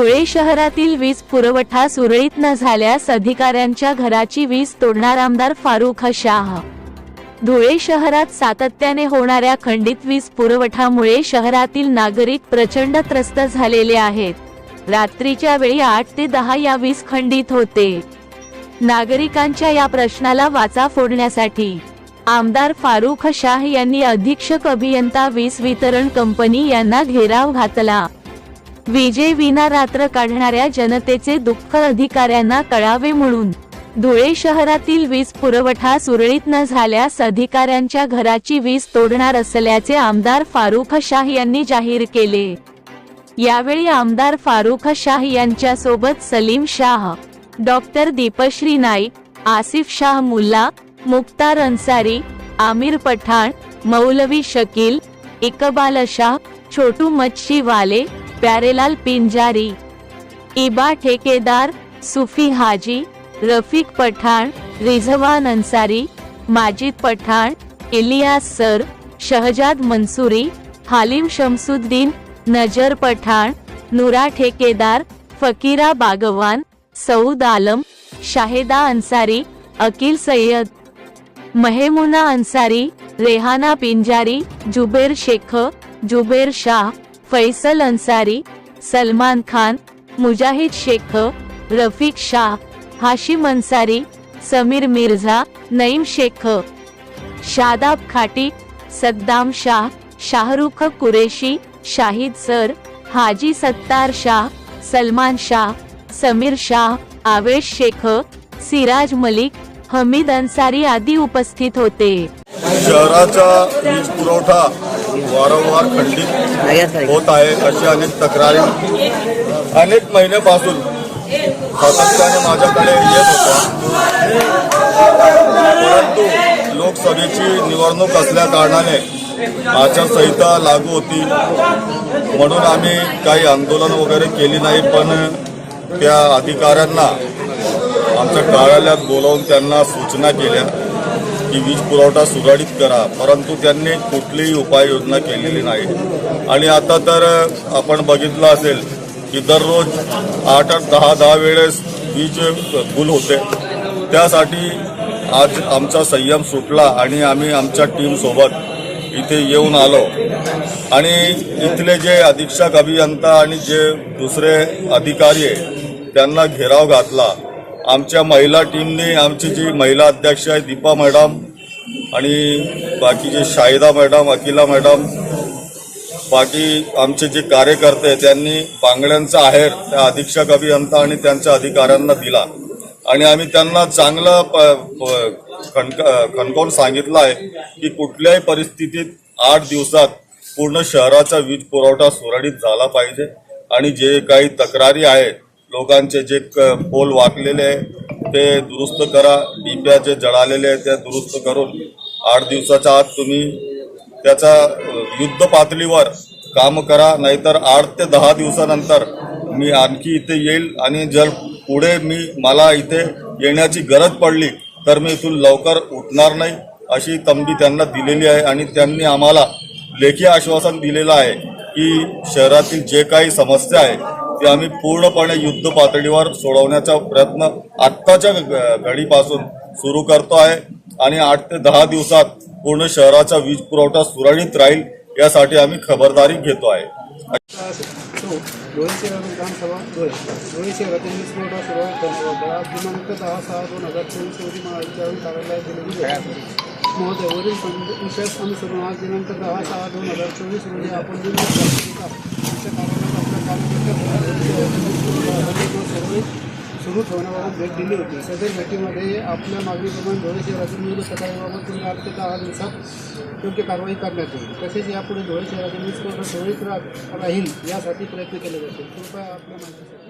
धुळे शहरातील वीज पुरवठा सुरळीत न झाल्यास अधिकाऱ्यांच्या घराची वीज तोडणार आमदार फारुख शाह. धुळे शहरात सातत्याने होणाऱ्या खंडित वीज पुरवठामुळे शहरातील नागरिक प्रचंड त्रस्त झालेले आहेत. रात्रीच्या वेळी आठ ते दहा या वीज खंडित होते. नागरिकांच्या या प्रश्नाला वाचा फोडण्यासाठी आमदार फारुख शाह यांनी अधीक्षक अभियंता वीज वितरण कंपनी यांना घेराव घातला. विजेविना रात्र काढणाऱ्या जनतेचे दुःख अधिकाऱ्यांना कळावे म्हणून. धुळे शहरातील वीज पुरवठा सुरळीत न झाल्यास अधिकाऱ्यांच्या घराची वीज तोडणार असल्याचे आमदार फारुख शाह यांनी जाहीर केले. यावेळी आमदार फारुख शाह यांच्या सोबत सलीम शाह डॉक्टर दीपश्री नाईक आसिफ शाह मुल्ला मुक्तार अन्सारी आमिर पठाण मौलवी शकील इकबाल शाह छोटू मच्छीवाले प्यारेलाल पिंजारी इबा ठेकेदार सुफी हाजी रफिक पठाण रिझवान अन्सारी माजिद पठाण इलियास सर शहजाद मंसुरी हालिम शमसुद्दीन नजर पठाण नुरा ठेकेदार फकीरा बागवान सऊद आलम शाहिदा अन्सारी अकिल सय्यद महेमुना अन्सारी रेहाना पिंजारी जुबेर शेख जुबेर शाह फैसल अन्सारी सलमान खान मुजाहिद शेख रफिक शाह हाशिम अन्सारी समीर मिर्झा नईम शेख शादाब खाटी सद्दाम शाह शाहरुख कुरेशी शाहिद सर हाजी सत्तार शाह सलमान शाह समीर शाह आवेश शेख सिराज मलिक हमीद अन्सारी आदी उपस्थित होते. शहराचा वीज पुरवठा वारंवार खंडित होत आहे. अशी अनेक तक्रारी अनेक महिन्यापासून सातत्याने माझ्याकडे येत होत्या. परंतु लोकसभेची निवडणूक असल्या कारणाने आचारसंहिता लागू होती. म्हणून आम्ही काही आंदोलन वगैरे केली नाही पण त्या अधिकाऱ्यांना आमच्या कार्यालयात बोलावून त्यांना सूचना केल्या. की वीज पुरवठा सुरळीत करा परंतु त्यांनी कुठलीही उपाययोजना केलेली नाही. आणि आता तर आपण बघितलं असेल की दररोज आठ आठ दहा दहा वेळेस वीज गुल होते. त्यासाठी आज आमचा संयम सुटला आणि आम्ही आमच्या टीमसोबत इथे येऊन आलो. आणि इथले जे अधीक्षक अभियंता आणि जे दुसरे अधिकारी आहे त्यांना घेराव घातला. आमच्या महिला टीमने आमची जी महिला अध्यक्ष आहे दीपा मॅडम आणि बाकीचे शाहिदा मॅडम अकिला मॅडम बाकी आमचे जे कार्यकर्ते आहेत, त्यांनी बांगड्यांचा आहेर त्या अधीक्षक अभियंता आणि त्यांच्या अधिकाऱ्यांना दिला. आणि आम्ही त्यांना चांगलं प खणक खणकावून सांगितलं आहे की कुठल्याही परिस्थितीत आठ दिवसात पूर्ण शहराचा वीज पुरवठा सुरळीत झाला पाहिजे आणि जे काही तक्रारी आहेत लोकांचे जे क- पोल वाकलेले आहे ते दुरुस्त करा. डिप्या जे जळालेले आहेत ते दुरुस्त करून आठ दिवसाच्या आत तुम्ही त्याचा युद्ध पातळीवर काम करा. नाहीतर आठ ते दहा दिवसानंतर मी आणखी इथे येईल आणि जर पुढे मी मला इथे येण्याची गरज पडली तर मी इथून लवकर उठणार नाही अशी तंबी त्यांना दिलेली आहे. आणि त्यांनी आम्हाला लेखी आश्वासन दिलेलं आहे की शहरातील जे काही समस्या आहे ते आम्ही पूर्णपणे युद्ध पातळीवर सोडवण्याचा प्रयत्न आत्ताच्या घडीपासून सुरू करतो आहे. आणि आठ ते दहा दिवसात पूर्ण शहराचा वीज पुरवठा सुरळीत राहील यासाठी आम्ही खबरदारी घेतो आहे. महोदय विशेष अनुसरून आज दिनांक दहा सहा दोन हजार चोवीस रोजी आपण सुरू ठेवण्याबाबत भेट दिली होती. सदर भेटीमध्ये आपल्या मागणीप्रमाणे धुळे शहरातील विविध तक्रारीबाबत तुम्ही आठ ते दहा दिवसात योग्य कारवाई करण्यात येईल. तसेच यापुढे धुळे शहरातील वीज पुरवठा सुरळीत राहील यासाठी प्रयत्न केले जातील. कृपया आपल्या माहितीसाठी